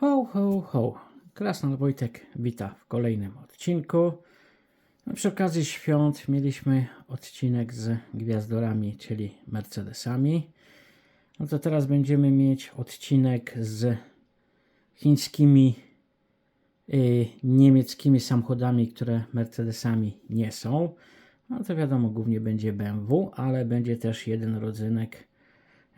Ho, ho, ho. Krasnal Wojtek wita w kolejnym odcinku. No, przy okazji świąt mieliśmy odcinek z gwiazdorami, czyli Mercedesami. No to teraz będziemy mieć odcinek z chińskimi, y, niemieckimi samochodami, które Mercedesami nie są. No to wiadomo, głównie będzie BMW, ale będzie też jeden rodzynek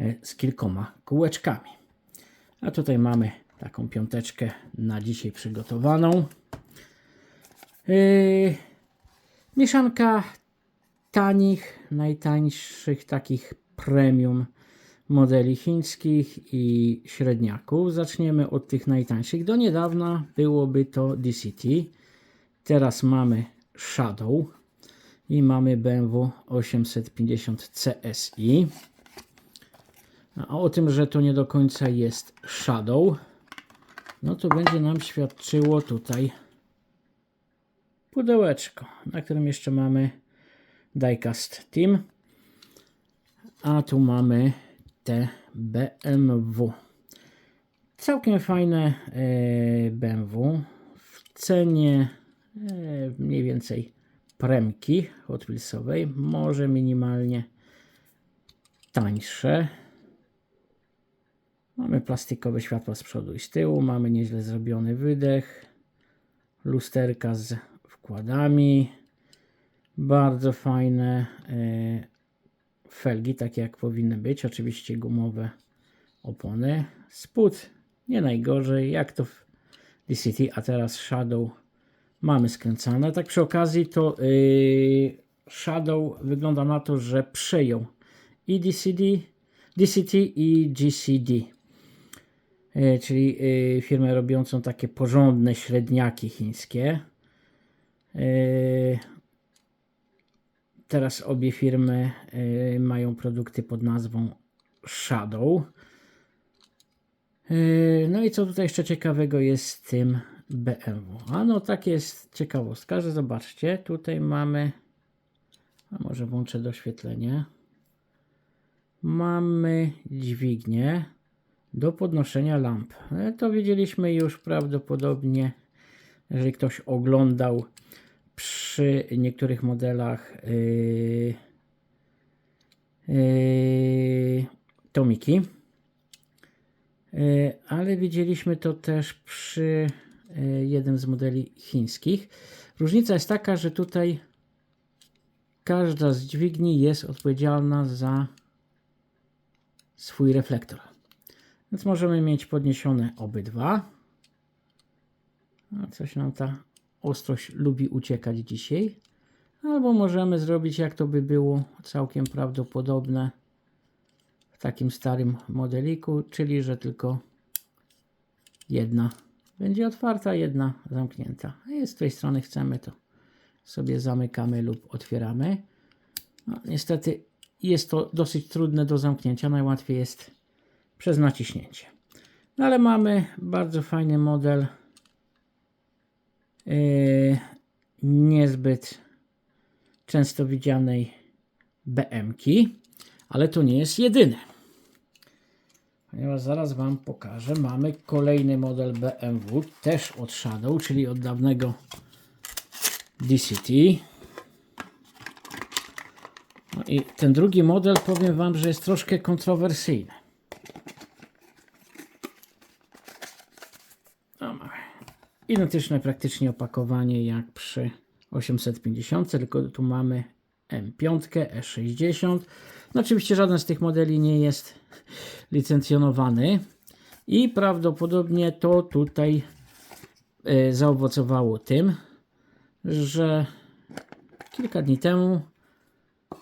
y, z kilkoma kółeczkami. A tutaj mamy taką piąteczkę na dzisiaj przygotowaną. Yy, mieszanka tanich, najtańszych takich premium modeli chińskich i średniaków. Zaczniemy od tych najtańszych. Do niedawna byłoby to DCT. Teraz mamy Shadow i mamy BMW 850 CSI. A o tym, że to nie do końca jest Shadow, no to będzie nam świadczyło tutaj pudełeczko, na którym jeszcze mamy diecast Team. A tu mamy te BMW. Całkiem fajne e, BMW. W cenie e, mniej więcej premki Hot. Może minimalnie tańsze. Mamy plastikowe światła z przodu i z tyłu, mamy nieźle zrobiony wydech, lusterka z wkładami, bardzo fajne e, felgi, takie jak powinny być, oczywiście gumowe opony, spód nie najgorzej, jak to w DCT, a teraz Shadow mamy skręcane. Tak przy okazji to yy, Shadow wygląda na to, że przejął i DCD, DCT i GCD. E, czyli e, firmę robiącą takie porządne średniaki chińskie. E, Teraz obie firmy mają produkty pod nazwą Shadow. No i co tutaj jeszcze ciekawego jest z tym BMW? A no tak jest ciekawostka, że zobaczcie, tutaj mamy, a może włączę doświetlenie. Mamy dźwignię do podnoszenia lamp. E, To widzieliśmy już prawdopodobnie, jeżeli ktoś oglądał przy niektórych modelach yy, yy, Tomiki. Yy, ale widzieliśmy to też przy yy, jednym z modeli chińskich. Różnica jest taka, że tutaj każda z dźwigni jest odpowiedzialna za swój reflektor. Więc możemy mieć podniesione obydwa. Coś nam ta ostrość lubi uciekać dzisiaj. Albo możemy zrobić, jak to by było całkiem prawdopodobne w takim starym modeliku, czyli że tylko jedna będzie otwarta, jedna zamknięta. A z tej strony chcemy, to sobie zamykamy lub otwieramy. No, niestety jest to dosyć trudne do zamknięcia. Najłatwiej jest przez naciśnięcie. No ale mamy bardzo fajny model. Yy, niezbyt często widzianej BM-ki, ale to nie jest jedyny. Ponieważ zaraz Wam pokażę, mamy kolejny model BMW, też od Shadow, czyli od dawnego DCT. No i ten drugi model, powiem Wam, że jest troszkę kontrowersyjny. No, mamy identyczne praktycznie opakowanie jak przy 850, tylko tu mamy M5, E60. No oczywiście żaden z tych modeli nie jest licencjonowany i prawdopodobnie to tutaj e, zaowocowało tym, że kilka dni temu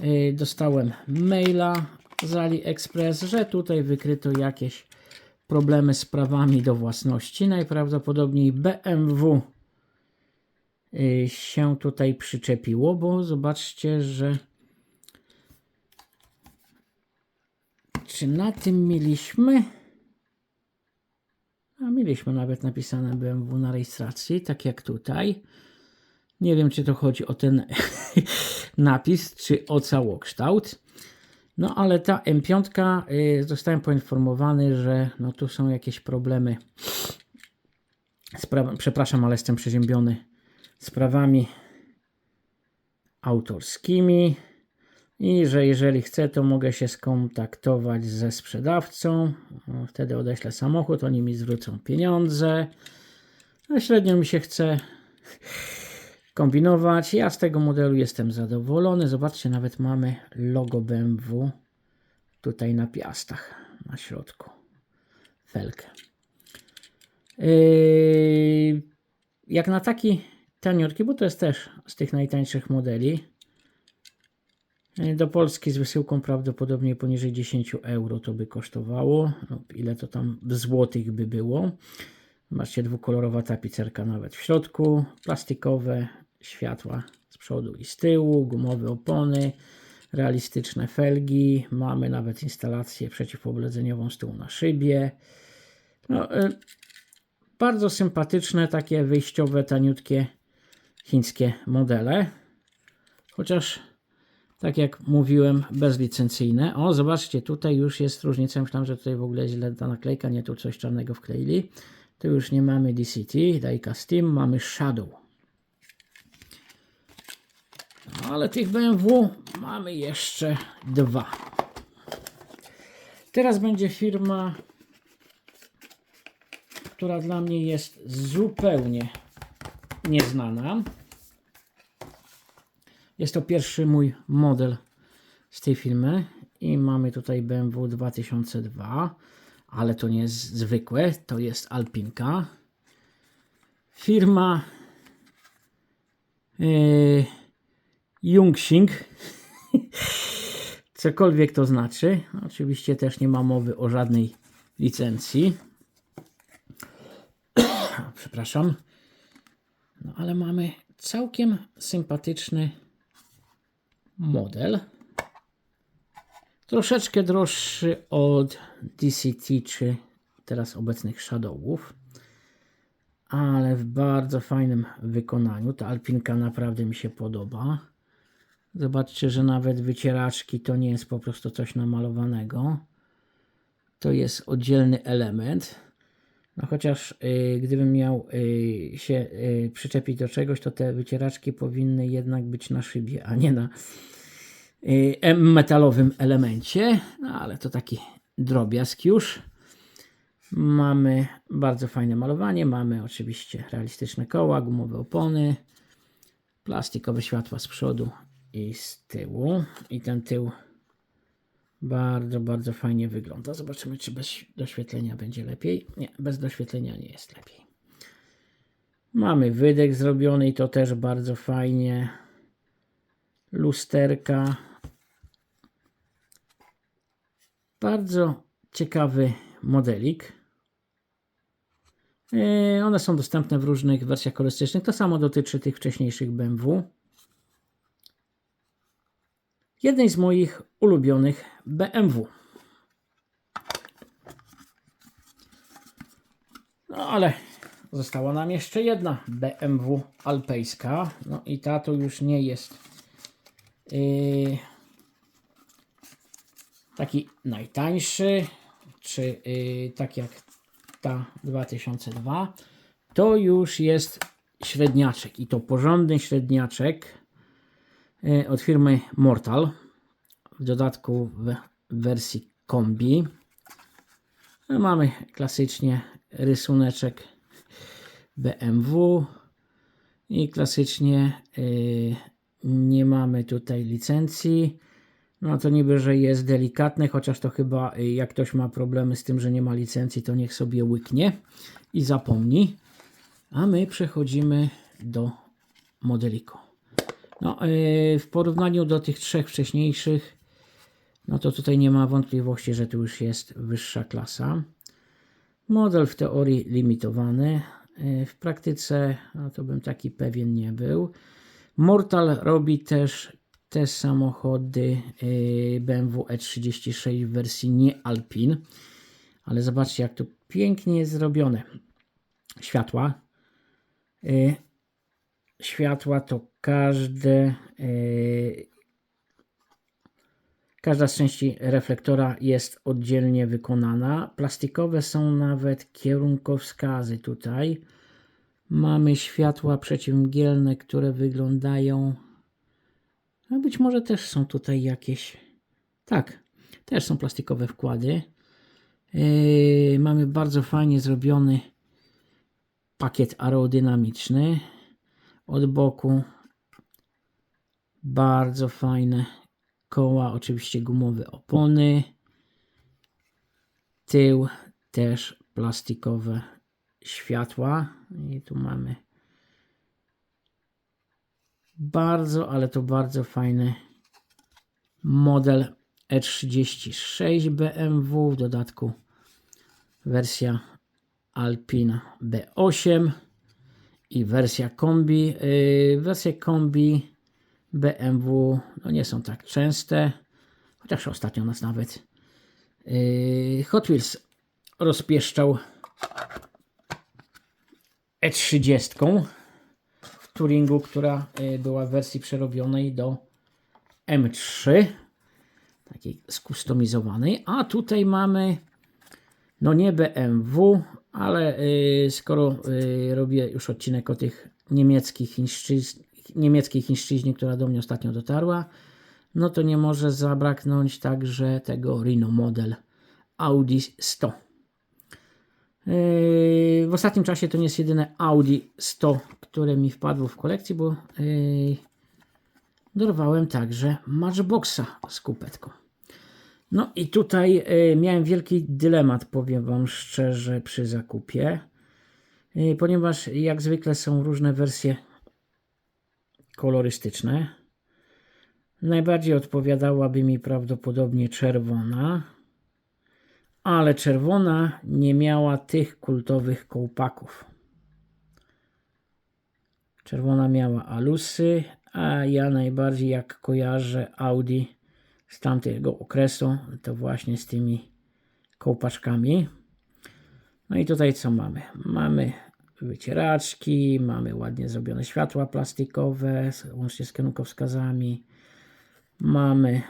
e, dostałem maila z AliExpress, że tutaj wykryto jakieś problemy z prawami do własności. Najprawdopodobniej BMW y, się tutaj przyczepiło, bo zobaczcie, że czy na tym mieliśmy? A mieliśmy nawet napisane BMW na rejestracji, tak jak tutaj. Nie wiem, czy to chodzi o ten napis, czy o całokształt. No ale ta M5 y, zostałem poinformowany, że no tu są jakieś problemy Spra- przepraszam, ale jestem przeziębiony sprawami autorskimi i że jeżeli chcę, to mogę się skontaktować ze sprzedawcą. O, Wtedy odeślę samochód, oni mi zwrócą pieniądze. A średnio mi się chce kombinować. Ja z tego modelu jestem zadowolony. Zobaczcie, nawet mamy logo BMW tutaj na piastach, na środku. Felkę. Yy, jak na taki taniutki, bo to jest też z tych najtańszych modeli. Yy, Do Polski z wysyłką prawdopodobnie poniżej 10 euro to by kosztowało. Ile to tam w złotych by było. Zobaczcie, dwukolorowa tapicerka nawet w środku. Plastikowe światła z przodu i z tyłu, gumowe opony, realistyczne felgi. Mamy nawet instalację przeciwpobledzeniową z tyłu na szybie. No, y, bardzo sympatyczne, takie wyjściowe, taniutkie chińskie modele. Chociaż, tak jak mówiłem, bezlicencyjne. O, zobaczcie, tutaj już jest różnica. Myślałem, że tutaj w ogóle źle ta naklejka, nie tu coś czarnego wkleili. Tu już nie mamy DCT, Dajka Steam, mamy Shadow. No, ale tych BMW mamy jeszcze dwa. Teraz będzie firma która dla mnie jest zupełnie nieznana. Jest to pierwszy mój model z tej firmy i mamy tutaj BMW 2002, ale to nie jest zwykłe, to jest Alpinka. Firma yy, Jungxing. Cokolwiek to znaczy. Oczywiście też nie ma mowy o żadnej licencji przepraszam. No ale mamy całkiem sympatyczny model. Troszeczkę droższy od DCT czy teraz obecnych Shadowów. Ale w bardzo fajnym wykonaniu. Ta Alpinka naprawdę mi się podoba. Zobaczcie, że nawet wycieraczki to nie jest po prostu coś namalowanego. To jest oddzielny element. No chociaż y, gdybym miał y, się y, przyczepić do czegoś, to te wycieraczki powinny jednak być na szybie, a nie na y, metalowym elemencie. No ale to taki drobiazg już. Mamy bardzo fajne malowanie, mamy oczywiście realistyczne koła, gumowe opony, plastikowe światła z przodu i z tyłu. I ten tył bardzo, bardzo fajnie wygląda. Zobaczymy, czy bez doświetlenia będzie lepiej. Nie, bez doświetlenia nie jest lepiej. Mamy wydech zrobiony i to też bardzo fajnie. Lusterka. Bardzo ciekawy modelik. Yy, One są dostępne w różnych wersjach kolorystycznych. To samo dotyczy tych wcześniejszych BMW. Jednej z moich ulubionych BMW. No ale została nam jeszcze jedna BMW alpejska. No i ta to już nie jest yy, taki najtańszy, czy yy, tak jak ta 2002. To już jest średniaczek i to porządny średniaczek yy, od firmy Mortal. W dodatku w wersji kombi. Mamy klasycznie rysuneczek BMW i klasycznie yy, nie mamy tutaj licencji. No to niby, że jest delikatny, chociaż to chyba y, jak ktoś ma problemy z tym, że nie ma licencji, to niech sobie łyknie i zapomni. A my przechodzimy do modeliku. No, yy, w porównaniu do tych trzech wcześniejszych, no to tutaj nie ma wątpliwości, że tu już jest wyższa klasa. Model w teorii limitowany. Yy, W praktyce no to bym taki pewien nie był. Mortal robi też te samochody yy, BMW E36 w wersji nie Alpin. Ale zobaczcie, jak to pięknie jest zrobione. Światła. Yy, Światła to każde. Każda z części reflektora jest oddzielnie wykonana. Plastikowe są nawet kierunkowskazy tutaj. Mamy światła przeciwmgielne, które wyglądają. A być może też są tutaj jakieś. Tak, też są plastikowe wkłady. Yy, mamy bardzo fajnie zrobiony pakiet aerodynamiczny. Od boku bardzo fajne koła, oczywiście gumowe opony. Tył też plastikowe światła. I tu mamy bardzo, ale to bardzo fajny model E36 BMW. W dodatku wersja Alpina B8 i wersja kombi. Yy, kombi BMW no nie są tak częste, chociaż ostatnio nas nawet yy, Hot Wheels rozpieszczał E30 w Turingu, która yy, była w wersji przerobionej do M3, takiej skustomizowanej, a tutaj mamy no nie BMW, ale yy, skoro yy, robię już odcinek o tych niemieckich chińszczyzn, niemieckiej chińszczyźnie, która do mnie ostatnio dotarła, no to nie może zabraknąć także tego Reno Model Audi 100. Yy, w ostatnim czasie to nie jest jedyne Audi 100, które mi wpadło w kolekcji, bo yy, dorwałem także Matchboxa z kupetką. No i tutaj y, miałem wielki dylemat, powiem Wam szczerze, przy zakupie, ponieważ jak zwykle są różne wersje kolorystyczne. Najbardziej odpowiadałaby mi prawdopodobnie czerwona, ale czerwona nie miała tych kultowych kołpaków. Czerwona miała alusy, a ja najbardziej jak kojarzę Audi z tamtego okresu, to właśnie z tymi kołpaczkami. No i tutaj co mamy? Mamy wycieraczki, mamy ładnie zrobione światła plastikowe, łącznie z kierunkowskazami. Mamy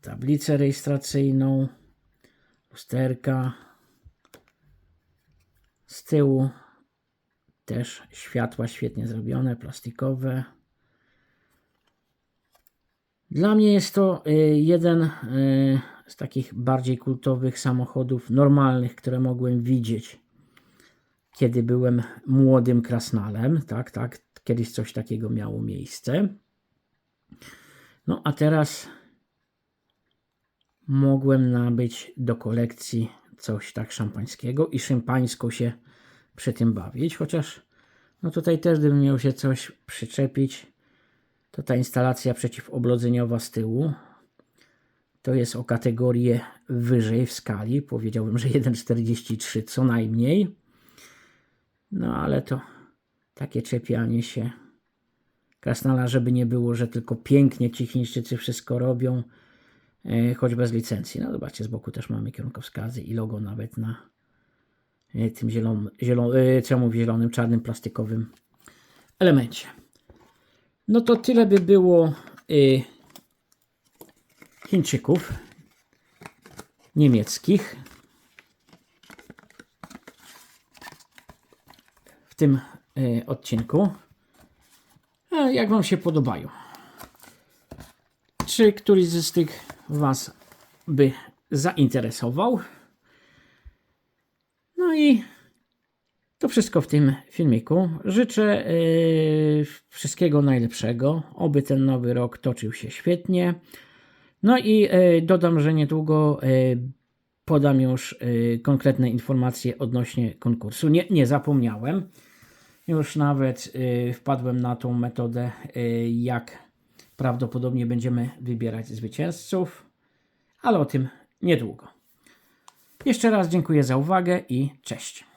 tablicę rejestracyjną, lusterka. Z tyłu też światła świetnie zrobione, plastikowe. Dla mnie jest to y, jeden y, z takich bardziej kultowych samochodów normalnych, które mogłem widzieć, kiedy byłem młodym krasnalem. Tak, tak, kiedyś coś takiego miało miejsce. No a teraz mogłem nabyć do kolekcji coś tak szampańskiego i szympańsko się przy tym bawić, chociaż no tutaj też gdybym miał się coś przyczepić, to ta instalacja przeciwoblodzeniowa z tyłu to jest o kategorię wyżej w skali. Powiedziałbym, że 1,43 co najmniej. No ale to takie czepianie się krasnala, żeby nie było, że tylko pięknie ci Chińczycy wszystko robią, e, choć bez licencji. No zobaczcie, z boku też mamy kierunkowskazy i logo nawet na e, tym zielonym, zielon, e, czemu w zielonym, czarnym, plastikowym elemencie. No to tyle by było Chińczyków niemieckich tym y, odcinku. Jak Wam się podobają? Czy któryś z tych Was by zainteresował? No i to wszystko w tym filmiku. Życzę yy, wszystkiego najlepszego. Oby ten nowy rok toczył się świetnie. No i yy, dodam, że niedługo podam już konkretne informacje odnośnie konkursu. Nie, nie zapomniałem. Już nawet yy, wpadłem na tą metodę, yy, jak prawdopodobnie będziemy wybierać zwycięzców, ale o tym niedługo. Jeszcze raz dziękuję za uwagę i cześć.